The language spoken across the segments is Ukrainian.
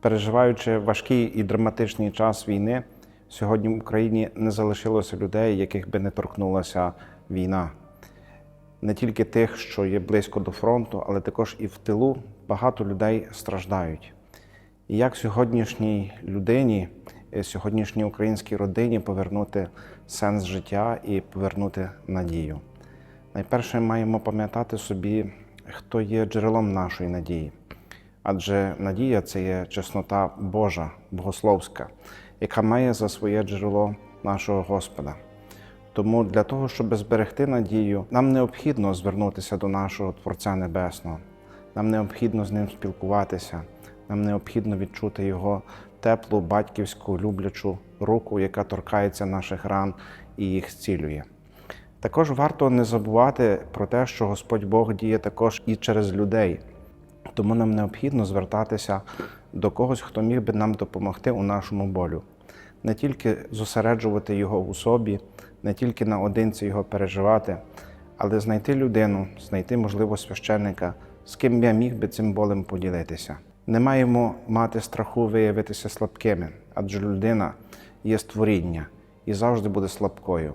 Переживаючи важкий і драматичний час війни, сьогодні в Україні не залишилося людей, яких би не торкнулася війна. Не тільки тих, що є близько до фронту, але також і в тилу багато людей страждають. І як сьогоднішній людині, сьогоднішній українській родині повернути сенс життя і повернути надію? Найперше маємо пам'ятати собі, хто є джерелом нашої надії. Адже надія це є чеснота Божа, богословська, яка має за своє джерело нашого Господа. Тому для того, щоб зберегти надію, нам необхідно звернутися до нашого Творця Небесного, нам необхідно з ним спілкуватися, нам необхідно відчути його теплу, батьківську, люблячу руку, яка торкається наших ран і їх зцілює. Також варто не забувати про те, що Господь Бог діє також і через людей. Тому нам необхідно звертатися до когось, хто міг би нам допомогти у нашому болю. Не тільки зосереджувати його у собі, не тільки наодинці його переживати, але знайти людину, знайти, можливо, священника, з ким я міг би цим болем поділитися. Не маємо мати страху виявитися слабкими, адже людина є створіння і завжди буде слабкою.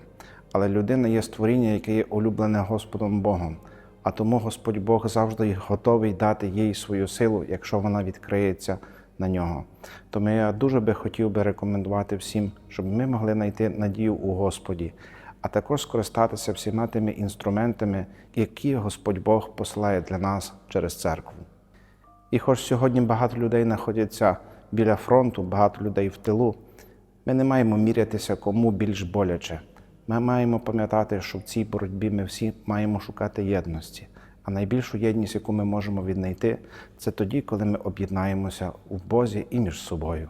Але людина є створіння, яке є улюблене Господом Богом. А тому Господь Бог завжди готовий дати їй свою силу, якщо вона відкриється на нього. Тому я дуже би хотів би рекомендувати всім, щоб ми могли знайти надію у Господі, а також скористатися всіма тими інструментами, які Господь Бог посилає для нас через церкву. І хоч сьогодні багато людей знаходяться біля фронту, багато людей в тилу, ми не маємо мірятися кому більш боляче. Ми маємо пам'ятати, що в цій боротьбі ми всі маємо шукати єдності. А найбільшу єдність, яку ми можемо віднайти, це тоді, коли ми об'єднаємося у Бозі і між собою.